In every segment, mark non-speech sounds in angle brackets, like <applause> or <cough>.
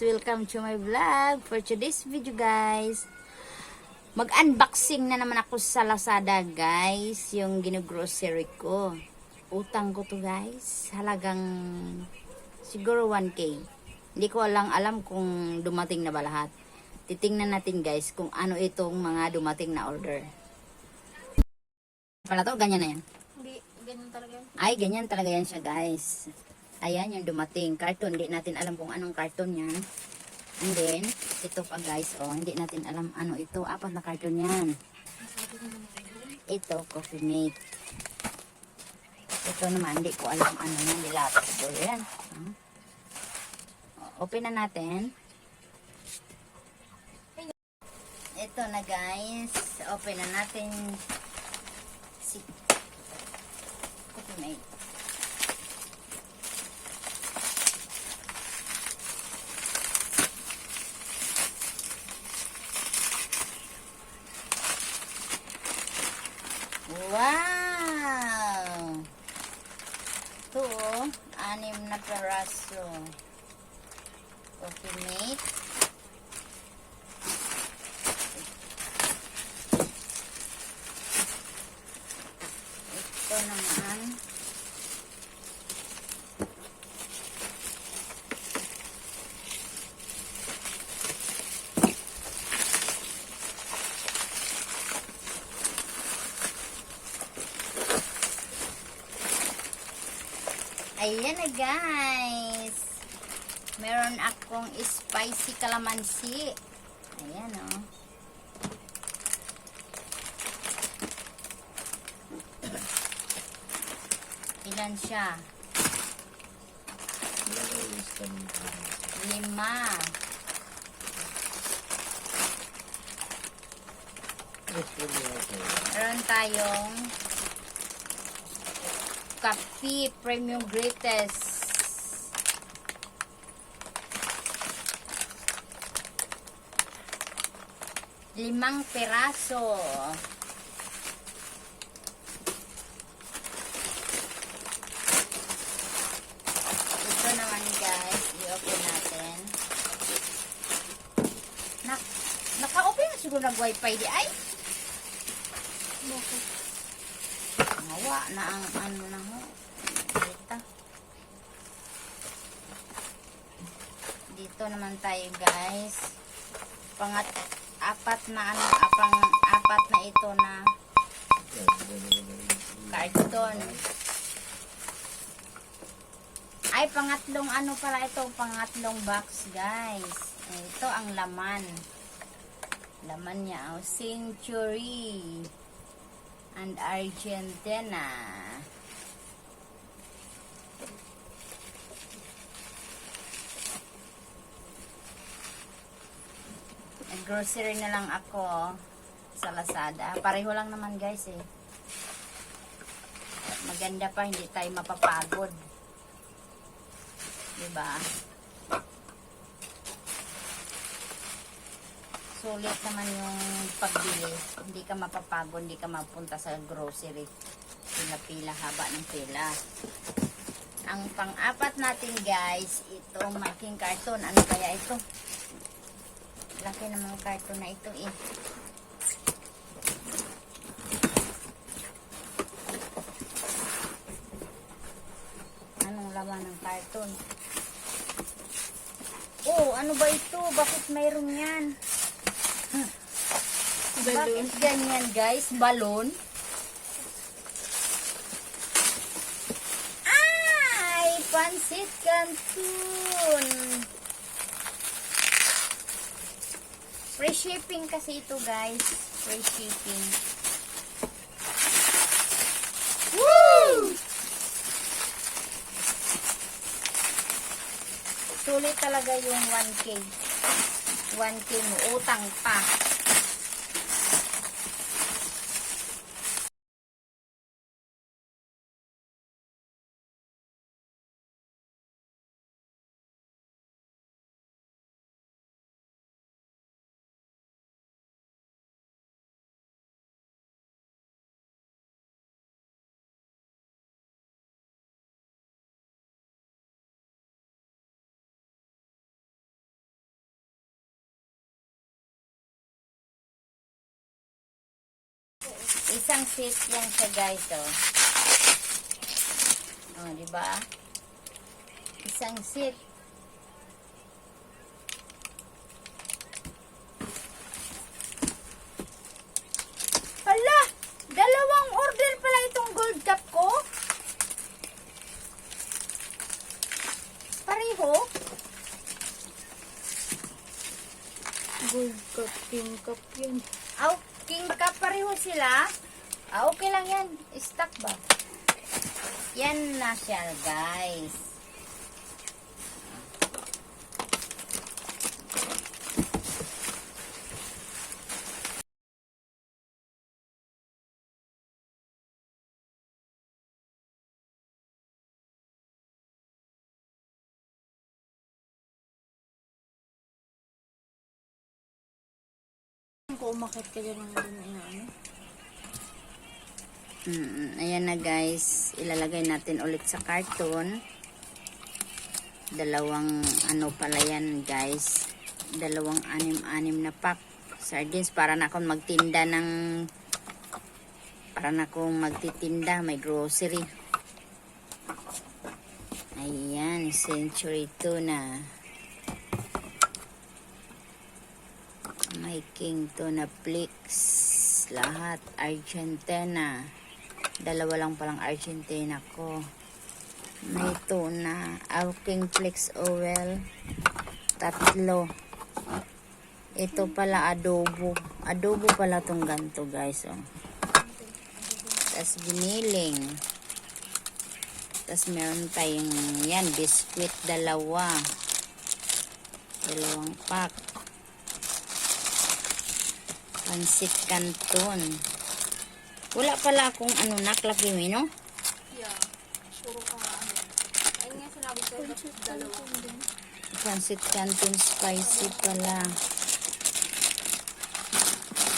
welcome to my vlog. For today's video guys, mag-unboxing na naman ako sa Lazada guys, yung ginogrocery ko. Utang ko to guys, halagang siguro 1k. Hindi ko lang alam kung dumating na ba lahat. Titingnan natin guys kung ano itong mga dumating na order. Pala to, ganyan na yan. Hindi, ganun talaga yun. Ay, ganyan talaga yan siya, guys. Ayan, yung dumating. Carton. Hindi natin alam kung anong carton yan. And then, ito pa, guys. Oh, hindi natin alam ano ito. Apat na carton yan. Ito, coffee mate. Ito naman, hindi ko alam ano yan. Siguro yan. Hmm. Open na natin. Ito na, guys. Open na natin si coffee mate. Wow! Ito, oh, anim na peraso. Coffee mate. Ito naman. Ayan na guys. Meron akong spicy calamansi. Ayan oh. <clears throat> Ilan siya? Lima. Meron tayong Coffee Premium Greatest. Limang peraso. Ito naman guys, i-open natin. Nak Naka-open na siguro ng wifi di ay. Bakit? Nawa na ang ano na ho. Dito. Dito naman tayo guys. Pangat apat na ano, apang apat na ito na carton. Ay, pangatlong ano pala ito, pangatlong box guys. Ito ang laman. Laman niya, oh, Century and Argentina. grocery na lang ako sa Lazada. Pareho lang naman guys eh. Maganda pa, hindi tayo mapapagod. Diba? Sulit naman yung pagbili. Hindi ka mapapagod, hindi ka mapunta sa grocery. Pila-pila, haba ng pila. Ang pang-apat natin guys, ito malaking karton. Ano kaya ito? Laki mga karton na ito eh. Anong laman ng karton? Oh, ano ba ito? Bakit mayroon yan? Balloon. Bakit ganyan guys? Balon? Ay! Pansit Canton! Free shipping kasi ito guys. Free shipping. Woo! Sulit talaga yung 1K. 1K mo. Utang pa. Isang seat lang siya guys, oh. Oh, di ba? Isang seat. Hala! Dalawang order pala itong gold cup ko. Pareho? Gold cup, pink cup yun. Pareho sila. Ah, okay lang yan. Stock ba? Yan na siya, guys. Kung umakit ka dyan ng ano. Mm, ayan na guys, ilalagay natin ulit sa carton. Dalawang ano pala yan guys. Dalawang anim-anim na pack. Sardines para na akong magtinda ng para na akong magtitinda, may grocery. Ayan, century tuna. May king tuna flix. Lahat Argentina. Dalawa lang palang Argentina ko. May tuna. Alking flix oil. Tatlo. Ito pala adobo. Adobo pala tong ganto guys. Oh. Tapos giniling. Tapos meron tayong yan, biscuit dalawa. Dalawang pack. Pansit Canton. Wala pala akong ano, naklaki mo, no? Yeah. Puro ka nga ano. Ayun nga sinabi ko, dalawa. Pansit Canton spicy pala.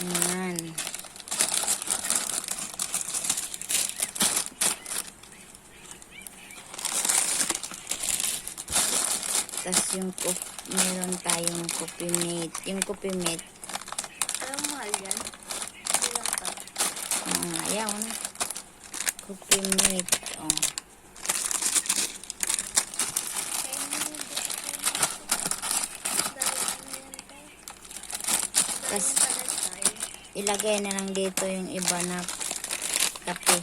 Ayan. Tapos yung meron tayong coffee mate. Yung coffee mate, Alam mahal yan. Ilang ka? mga ayaw na. Coffee mate, oh. Tas, Ilagay na lang dito yung iba na kape.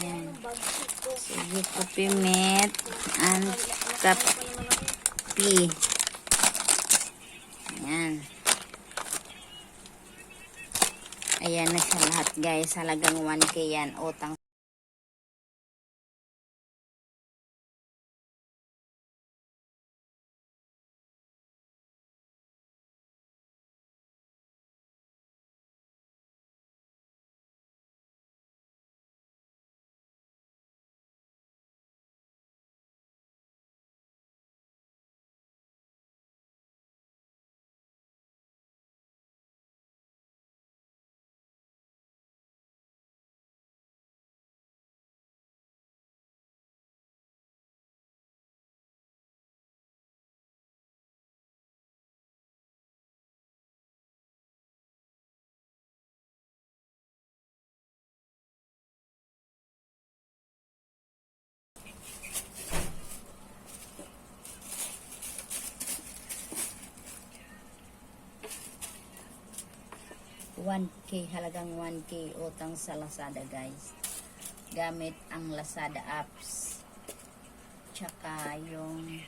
Ayan. Sige, coffee mate and kape. Ayan. Ayan na siya lahat guys. Halagang 1k yan. Utang. One k halagang 1k utang sa Lazada guys. Gamit ang Lazada apps. Tsaka yung